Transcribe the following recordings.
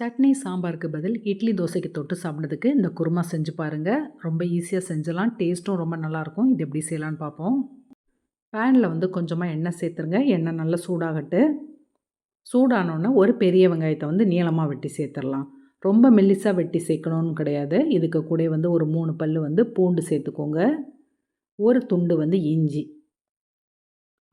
சட்னி சாம்பாருக்கு பதில் இட்லி தோசைக்கு தொட்டு சாப்பிட்றதுக்கு இந்த குருமா செஞ்சு பாருங்கள் ரொம்ப ஈஸியாக செஞ்சலாம். டேஸ்ட்டும் ரொம்ப நல்லாயிருக்கும். இது எப்படி செய்யலான்னு பார்ப்போம். பேனில் வந்து கொஞ்சமாக எண்ணெய் சேர்த்துருங்க. எண்ணெய் நல்லா சூடாகட்டு. சூடானோன்னே ஒரு பெரிய வெங்காயத்தை வந்து நீளமாக வெட்டி சேர்த்துடலாம். ரொம்ப மெல்லிசாக வெட்டி சேர்க்கணும்னு கிடையாது. இதுக்கு கூட வந்து ஒரு மூணு பல் வந்து பூண்டு சேர்த்துக்கோங்க. ஒரு துண்டு வந்து இஞ்சி.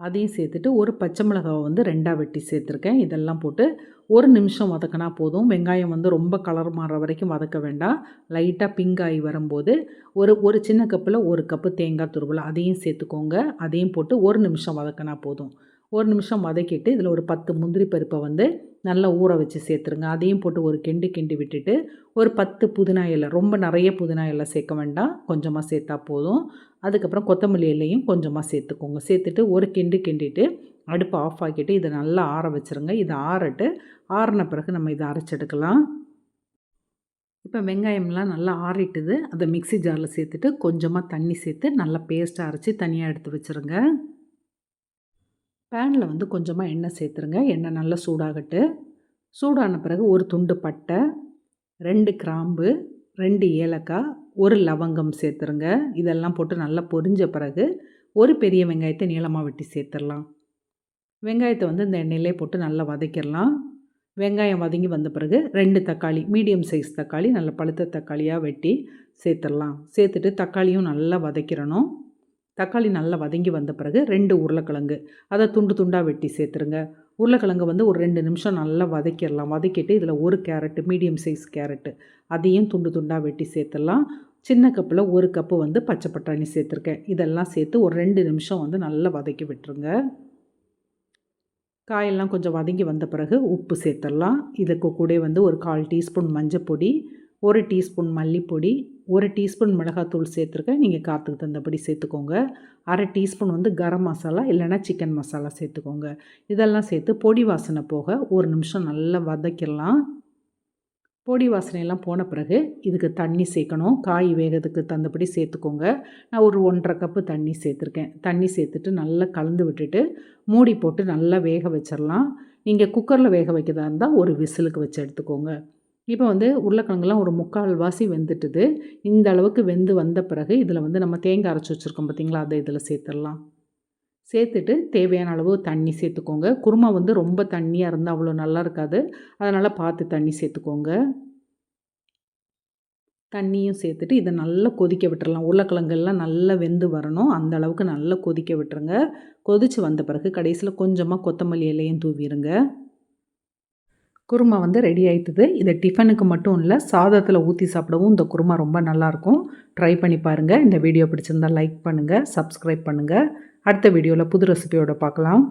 அதையும் சேர்த்துட்டு ஒரு பச்சை மிளகாவை வந்து ரெண்டாக வெட்டி சேர்த்துருக்கேன். இதெல்லாம் போட்டு ஒரு நிமிஷம் வதக்கினா போதும். வெங்காயம் வந்து ரொம்ப கலர் மாறுற வரைக்கும் வதக்க வேண்டாம். லைட்டாக பிங்க் ஆகி வரும்போது ஒரு ஒரு சின்ன கப்பில் ஒரு கப்பு தேங்காய் துருவல் அதையும் சேர்த்துக்கோங்க. அதையும் போட்டு ஒரு நிமிஷம் வதக்கினா போதும். ஒரு நிமிஷம் வதக்கிட்டு இதில் ஒரு பத்து முந்திரி பருப்பை வந்து நல்லா ஊற வச்சு சேர்த்துருங்க. அதையும் போட்டு ஒரு கிண்டு கிண்டி விட்டுட்டு ஒரு பத்து புதினா இலை ரொம்ப நிறைய புதினா இலை சேர்க்க வேண்டாம். கொஞ்சமாக சேர்த்தா போதும். அதுக்கப்புறம் கொத்தமல்லி இலையும் கொஞ்சமாக சேர்த்துக்கோங்க. சேர்த்துட்டு ஒரு கிண்டு கிண்டிட்டு அடுப்பை ஆஃப் ஆக்கிட்டு இதை நல்லா ஆற வச்சுருங்க. இதை ஆறட்டு ஆறின பிறகு நம்ம இதை அரைச்செடுக்கலாம். இப்போ வெங்காயம்லாம் நல்லா ஆறிட்டுது. அதை மிக்சி ஜாரில் சேர்த்துட்டு கொஞ்சமாக தண்ணி சேர்த்து நல்லா பேஸ்ட்டாக அரைச்சி தனியாக எடுத்து வச்சுருங்க. பேனில் வந்து கொஞ்சமாக எண்ணெய் சேர்த்துருங்க. எண்ணெய் நல்லா சூடாகட்டு. சூடான பிறகு ஒரு துண்டு பட்டை ரெண்டு கிராம்பு ரெண்டு ஏலக்காய் ஒரு லவங்கம் சேர்த்துருங்க. இதெல்லாம் போட்டு நல்லா பொரிஞ்ச பிறகு ஒரு பெரிய வெங்காயத்தை நீளமாக வெட்டி சேர்த்துடலாம் வெங்காயத்தை வந்து இந்த எண்ணெயிலே போட்டு நல்லா வதக்கிடலாம் வெங்காயம் வதங்கி வந்த பிறகு ரெண்டு தக்காளி மீடியம் சைஸ் தக்காளி நல்ல பழுத்த தக்காளியாக வெட்டி சேர்த்துடலாம் சேர்த்துட்டு தக்காளியும் நல்லா வதக்கிடணும் தக்காளி நல்லா வதங்கி வந்த பிறகு ரெண்டு உருளைக்கிழங்கு. அதை துண்டு துண்டாக வெட்டி சேர்த்துருங்க. உருளைக்கிழங்கு வந்து ஒரு ரெண்டு நிமிஷம் நல்லா வதக்கிடலாம். வதக்கிட்டு இதில் ஒரு கேரட்டு மீடியம் சைஸ் கேரட்டு அதையும் துண்டு துண்டாக வெட்டி சேர்த்துடலாம். சின்ன கப்பில் ஒரு கப்பு வந்து பச்சை பட்டாணி சேர்த்துருக்கேன். இதெல்லாம் சேர்த்து ஒரு ரெண்டு நிமிஷம் வந்து நல்லா வதக்கி விட்டுருங்க. காயெல்லாம் கொஞ்சம் வதங்கி வந்த பிறகு உப்பு சேர்த்துடலாம். இதுக்கு கூட வந்து ஒரு கால் டீஸ்பூன் மஞ்சள் பொடி ஒரு டீஸ்பூன் மல்லிப்பொடி ஒரு டீஸ்பூன் மிளகாத்தூள் சேர்த்துருக்கேன். நீங்கள் காற்றுக்கு தந்தபடி சேர்த்துக்கோங்க. அரை டீஸ்பூன் வந்து கரம் மசாலா இல்லைனா சிக்கன் மசாலா சேர்த்துக்கோங்க. இதெல்லாம் சேர்த்து பொடி வாசனை போக ஒரு நிமிஷம் நல்லா வதக்கிடலாம். பொடி வாசனையெல்லாம் போன பிறகு இதுக்கு தண்ணி சேர்க்கணும். காய் வேகிறதுக்கு தந்தபடி சேர்த்துக்கோங்க. நான் ஒரு ஒன்றரை கப்பு தண்ணி சேர்த்துருக்கேன். தண்ணி சேர்த்துட்டு நல்லா கலந்து விட்டுட்டு மூடி போட்டு நல்லா வேக வச்சிடலாம். நீங்கள் குக்கரில் வேக வைக்கிறதா இருந்தால் ஒரு விசிலுக்கு வச்சு எடுத்துக்கோங்க. இப்போ வந்து உருளைக்கிழங்குலாம் ஒரு முக்கால் வாசி வெந்துட்டுது. இந்த அளவுக்கு வெந்து வந்த பிறகு இதில் வந்து நம்ம தேங்காய் அரைச்சி வச்சுருக்கோம் பார்த்திங்களா அதை இதில் சேர்த்துடலாம். சேர்த்துட்டு தேவையான அளவு தண்ணி சேர்த்துக்கோங்க. குருமா வந்து ரொம்ப தண்ணியாக இருந்தால் அவ்வளோ நல்லா இருக்காது. அதனால் பார்த்து தண்ணி சேர்த்துக்கோங்க. தண்ணியும் சேர்த்துட்டு இதை நல்லா கொதிக்க விட்டுறலாம். உருளைக்கிழங்கெல்லாம் நல்லா வெந்து வரணும். அந்த அளவுக்கு நல்லா கொதிக்க விட்டுருங்க. கொதித்து வந்த பிறகு கடைசியில் கொஞ்சமாக கொத்தமல்லி இலையும் தூவிடுங்க குருமா வந்து ரெடி ஆயிட்டுது. இதை டிஃபனுக்கு மட்டும் இல்லை சாதத்தில் ஊற்றி சாப்பிடவும் இந்த குருமா ரொம்ப நல்லாயிருக்கும். ட்ரை பண்ணி பாருங்கள் இந்த வீடியோ பிடிச்சிருந்தால் லைக் பண்ணுங்கள் சப்ஸ்கிரைப் பண்ணுங்கள் அடுத்த வீடியோவில் புது ரெசிபியோடு பார்க்கலாம்.